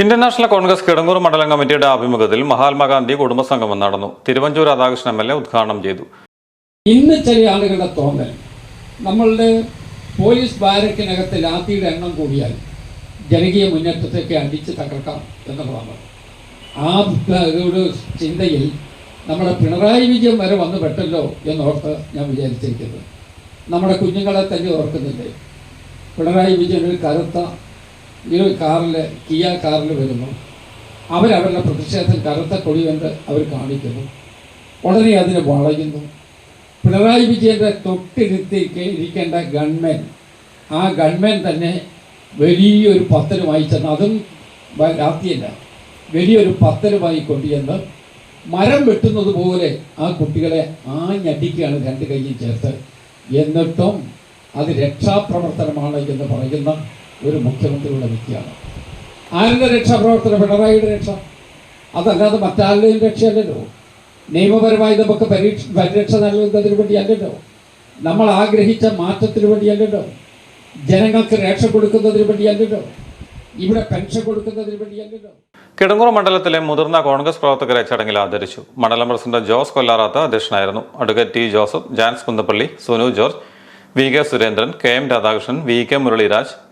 Indian national Congress Kidangoor മണ്ഡലം കമ്മിറ്റിയുടെ ആഭിമുഖ്യത്തിൽ മഹാത്മാഗാന്ധി കുടുംബസംഗമം നടന്നു. Thiruvanchoor Radhakrishnan M L A ഉദ്ഘാടനം ചെയ്തു. ഇന്ന് ചില ആളുകളുടെ തോന്നൽ. നമ്മളുടെ പോലീസ് ബാരക്കിനകത്ത് ലാത്തിയുടെ എണ്ണം കൂടിയാൽ ജനകീയ മുന്നേറ്റത്തേക്ക് അടിച്ച് തകർക്കാം എന്നുള്ളതാണ്. ആ ഒരു ചിന്തയിൽ നമ്മുടെ പിണറായി വിജയൻ വരെ വന്നു പെട്ടല്ലോ എന്നോർത്ത് ഞാൻ വിചാരിച്ചിരിക്കുന്നത് നമ്മുടെ കുഞ്ഞുങ്ങളെ തന്നെ ഓർക്കുന്നില്ലേ? പിണറായി വിജയൻ ഒരു കറുത്ത ഈ കാറിൽ കിയ കാറിൽ വരുന്നു. അവരവരുടെ പ്രതിഷേധത്തിൽ കറുത്ത കൊടി കണ്ട് അവർ കാണിക്കുന്നു. ഉടനെ അതിനെ വളയുന്നു. പിണറായി വിജയന്റെ തൊട്ടിരുത്തി ഇരിക്കേണ്ട ഗൺമെൻ. ആ ഗൺമെൻ തന്നെ വലിയൊരു പത്തനുമായി ചെന്ന് അതും രാത്രിയല്ല. വലിയൊരു പത്തനുമായി കൊണ്ടുചെന്ന് മരം വെട്ടുന്നത് പോലെ ആ കുട്ടികളെ ആഞ്ഞടിക്കുകയാണ് രണ്ട് കൈയും ചേർത്ത്. എന്നിട്ടും അത് രക്ഷാപ്രവർത്തനമാണ് എന്ന് പറയുന്ന ഒരു മുഖ്യമന്ത്രിയുടെ വ്യക്തിയാണ് ആരുടെ രക്ഷാപ്രവർത്തനം പിണറായിയുടെ രക്ഷ? അതല്ലാതെ മറ്റാരുടെയും രക്ഷയല്ലല്ലോ. നിയമപരമായി നമുക്ക് പരീക്ഷ പരിരക്ഷ നൽകുന്നതിന് വേണ്ടിയല്ലല്ലോ. നമ്മൾ ആഗ്രഹിച്ച മാറ്റത്തിന് വേണ്ടിയല്ലല്ലോ. ജനങ്ങൾക്ക് രക്ഷ കൊടുക്കുന്നതിന് വേണ്ടിയല്ലല്ലോ. ഇവിടെ പെൻഷൻ കൊടുക്കുന്നതിന് വേണ്ടിയല്ലല്ലോ. കിടങ്ങൂർ മണ്ഡലത്തിലെ മുതിർന്ന കോൺഗ്രസ് പ്രവർത്തകരെ ചടങ്ങിൽ ആദരിച്ചു. മണ്ഡലം പ്രസിഡന്റ് ജോസ് കൊല്ലാറാത്ത അധ്യക്ഷനായിരുന്നു. Advocate T Joseph Jans Kunnappally Sunu George V K Surendran K M Radhakrishnan V K Muraliraj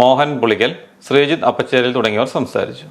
Mohan Pulikal Sreejith Appacheril തുടങ്ങിയവർ സംസാരിച്ചു.